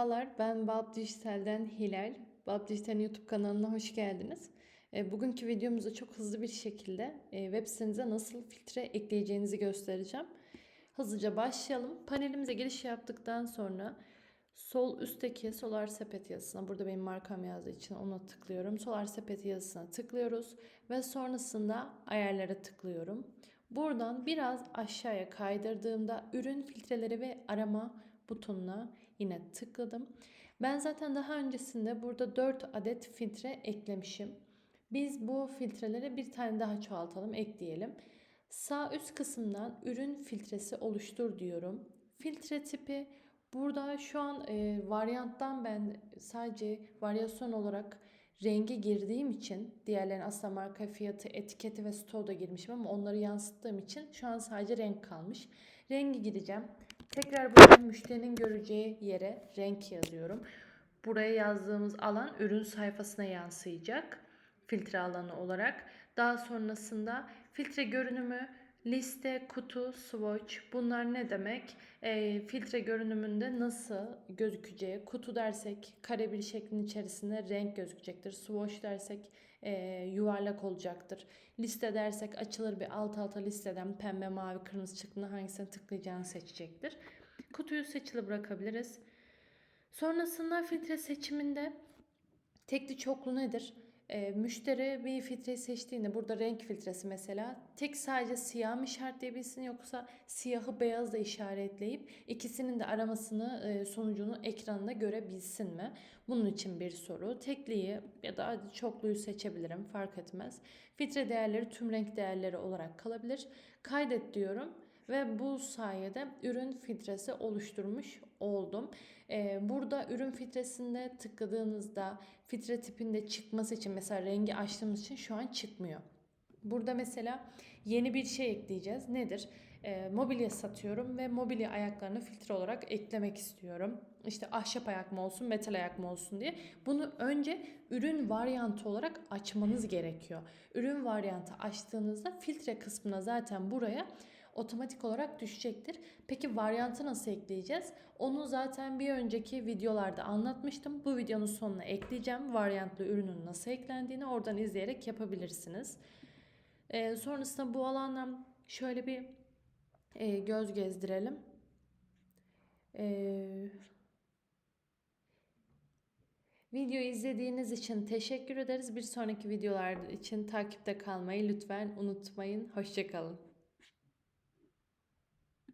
Merhabalar, ben Bab Dijital'den Hilal. Bab Dijital'in YouTube kanalına hoş geldiniz. E, Bugünkü videomuzda çok hızlı bir şekilde e, web sitenize nasıl filtre ekleyeceğinizi göstereceğim. Hızlıca başlayalım. Panelimize giriş yaptıktan sonra sol üstteki Solar Sepet yazısına, burada benim markam yazdığı için ona tıklıyorum. Solar Sepet yazısına tıklıyoruz ve sonrasında ayarlara tıklıyorum. Buradan biraz aşağıya kaydırdığımda ürün filtreleri ve arama butonuna yine tıkladım. Ben zaten daha öncesinde burada 4 adet filtre eklemişim. Biz bu filtreleri bir tane daha çoğaltalım, ekleyelim. Sağ üst kısımdan ürün filtresi oluştur diyorum. Filtre tipi burada şu an e, varyanttan ben sadece varyasyon olarak rengi girdiğim için diğerlerinin aslında marka fiyatı, etiketi ve stoğu da girmişim ama onları yansıttığım için şu an sadece renk kalmış. Rengi gireceğim. Tekrar burada müşterinin göreceği yere renk yazıyorum. Buraya yazdığımız alan ürün sayfasına yansıyacak. Filtre alanı olarak. Daha sonrasında filtre görünümü, liste, kutu, swatch bunlar ne demek? E, filtre görünümünde nasıl gözükeceği, kutu dersek kare bir şeklin içerisinde renk gözükecektir. Swatch dersek e, yuvarlak olacaktır. Liste dersek açılır bir alt alta listeden pembe, mavi, kırmızı çıktığında hangisine tıklayacağını seçecektir. Kutuyu seçili bırakabiliriz. Sonrasında filtre seçiminde tekli çoklu nedir? E, müşteri bir filtreyi seçtiğinde burada renk filtresi mesela tek sadece siyah mı işaretleyebilsin yoksa siyahı beyazla işaretleyip ikisinin de aramasını e, sonucunu ekranında görebilsin mi? Bunun için bir soru. Tekliyi ya da çokluyu seçebilirim fark etmez. Filtre değerleri tüm renk değerleri olarak kalabilir. Kaydet diyorum ve bu sayede ürün filtresi oluşturmuş oldum. Ee, burada ürün filtresinde tıkladığınızda filtre tipinde çıkması için mesela rengi açtığımız için şu an çıkmıyor. Burada mesela yeni bir şey ekleyeceğiz. Nedir? E, mobilya satıyorum ve mobilya ayaklarını filtre olarak eklemek istiyorum. İşte ahşap ayak mı olsun, metal ayak mı olsun diye. Bunu önce ürün varyantı olarak açmanız gerekiyor. Ürün varyantı açtığınızda filtre kısmına zaten buraya otomatik olarak düşecektir. Peki varyantı nasıl ekleyeceğiz? Onu zaten bir önceki videolarda anlatmıştım. Bu videonun sonuna ekleyeceğim. Varyantlı ürünün nasıl eklendiğini oradan izleyerek yapabilirsiniz. Ee, sonrasında bu alandan şöyle bir e, göz gezdirelim. Ee, Videoyu izlediğiniz için teşekkür ederiz. Bir sonraki videolar için takipte kalmayı lütfen unutmayın. Hoşçakalın.